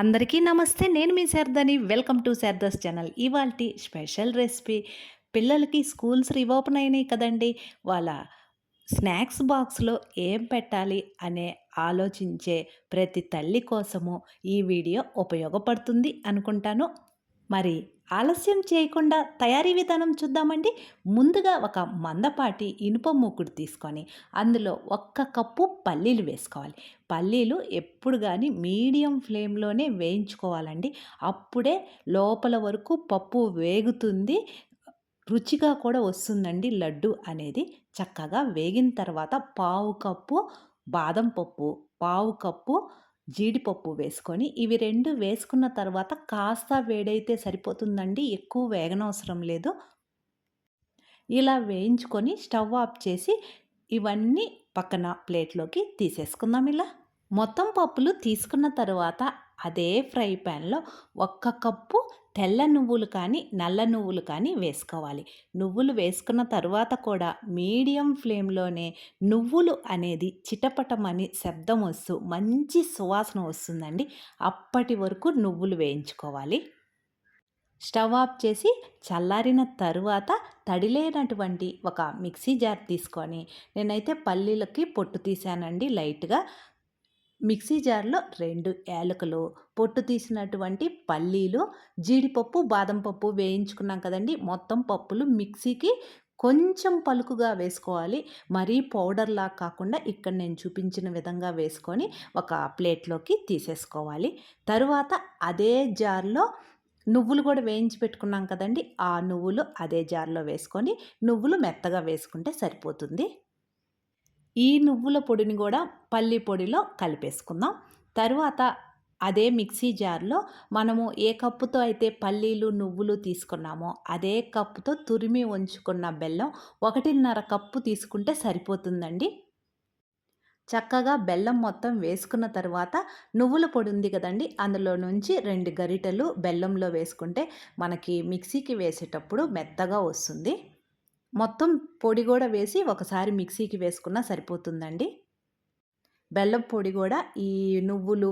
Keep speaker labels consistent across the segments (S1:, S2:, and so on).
S1: అందరికీ నమస్తే నేను మీ శారదని. Welcome to Sharada's channel. ఇవాల్టి స్పెషల్ రెసిపీ పిల్లలకి స్కూల్స్ రిఓపెన్ అయినాయి కదండి. వాళ్ళ స్నాక్స్ బాక్స్లో ఏం పెట్టాలి అనే ఆలోచించే ప్రతి తల్లి కోసము ఈ వీడియో ఉపయోగపడుతుంది అనుకుంటాను. మరి ఆలస్యం చేయకుండా తయారీ విధానం చూద్దామండి. ముందుగా ఒక మందపాటి ఇనుప మూకుడు తీసుకొని అందులో ఒక్క కప్పు పల్లీలు వేసుకోవాలి. పల్లీలు ఎప్పుడు కానీ మీడియం ఫ్లేమ్లోనే వేయించుకోవాలండి. అప్పుడే లోపల వరకు పప్పు వేగుతుంది. రుచిగా కూడా వస్తుందండి లడ్డు అనేది. చక్కగా వేగిన తర్వాత పావు కప్పు బాదం పప్పు పావు కప్పు జీడిపప్పు వేసుకొని ఇవి రెండు వేసుకున్న తర్వాత కాస్త వేడైతే సరిపోతుందండి ఎక్కువ వేగనవసరం లేదు. ఇలా వేయించుకొని స్టవ్ ఆఫ్ చేసి ఇవన్నీ పక్కన ప్లేట్లోకి తీసేసుకుందాం ఇలా. మొత్తం పప్పులు తీసుకున్న తర్వాత అదే ఫ్రై ప్యాన్లో ఒక్క కప్పు తెల్ల నువ్వులు కానీ నల్ల నువ్వులు కానీ వేసుకోవాలి. నువ్వులు వేసుకున్న తర్వాత కూడా మీడియం ఫ్లేమ్లోనే నువ్వులు అనేది చిటపటమని శబ్దం వస్తూ మంచి సువాసన వస్తుందండి. అప్పటి వరకు నువ్వులు వేయించుకోవాలి. స్టవ్ ఆఫ్ చేసి చల్లారిన తరువాత తడిలేనటువంటి ఒక మిక్సీ జార్ తీసుకొని నేనైతే పల్లీలకి పొట్టు తీసానండి లైట్గా. మిక్సీ జార్లో రెండు యాలకులు పొట్టు తీసినటువంటి పల్లీలు జీడిపప్పు బాదం పప్పు వేయించుకున్నాం కదండి. మొత్తం పప్పులు మిక్సీకి కొంచెం పలుకుగా వేసుకోవాలి. మరీ పౌడర్లా కాకుండా ఇక్కడ నేను చూపించిన విధంగా వేసుకొని ఒక ప్లేట్లోకి తీసేసుకోవాలి. తరువాత అదే జార్లో నువ్వులు కూడా వేయించి పెట్టుకున్నాం కదండి. ఆ నువ్వులు అదే జార్లో వేసుకొని నువ్వులు మెత్తగా వేసుకుంటే సరిపోతుంది. ఈ నువ్వుల పొడిని కూడా పల్లి పొడిలో కలిపేసుకుందాం. తరువాత అదే మిక్సీ జార్లో మనము ఏ కప్పుతో అయితే పల్లీలు నువ్వులు తీసుకున్నామో అదే కప్పుతో తురిమి ఉంచుకున్న బెల్లం ఒకటిన్నర కప్పు తీసుకుంటే సరిపోతుందండి. చక్కగా బెల్లం మొత్తం వేసుకున్న తర్వాత నువ్వుల పొడి ఉంది కదండి అందులో నుంచి రెండు గరిటెలు బెల్లంలో వేసుకుంటే మనకి మిక్సీకి వేసేటప్పుడు మెత్తగా వస్తుంది. మొత్తం పొడి కూడా వేసి ఒకసారి మిక్సీకి వేసుకున్నా సరిపోతుందండి. బెల్లం పొడి కూడా ఈ నువ్వులు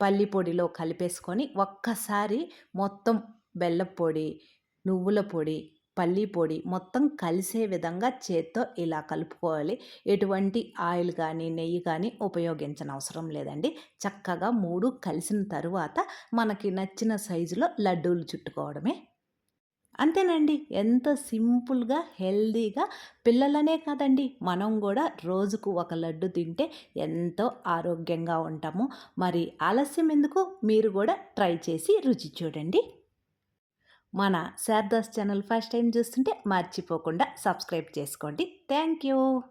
S1: పల్లి పొడిలో కలిపేసుకొని ఒక్కసారి మొత్తం బెల్లం పొడి నువ్వుల పొడి పల్లి పొడి మొత్తం కలిసే విధంగా చేత్తో ఇలా కలుపుకోవాలి. ఎటువంటి ఆయిల్ కానీ నెయ్యి కానీ ఉపయోగించనవసరం లేదండి. చక్కగా మూడు కలిసిన తరువాత మనకి నచ్చిన సైజులో లడ్డూలు చుట్టుకోవడమే. అంతేనండి. ఎంత సింపుల్గా హెల్దీగా పిల్లలనే కాదండి. మనం కూడా రోజుకు ఒక లడ్డు తింటే ఎంతో ఆరోగ్యంగా ఉంటాము. మరి ఆలస్యం ఎందుకు? మీరు కూడా ట్రై చేసి రుచి చూడండి. మన శారదాస్ ఛానల్ ఫస్ట్ టైం చూస్తుంటే మర్చిపోకుండా సబ్స్క్రైబ్ చేసుకోండి. Thank you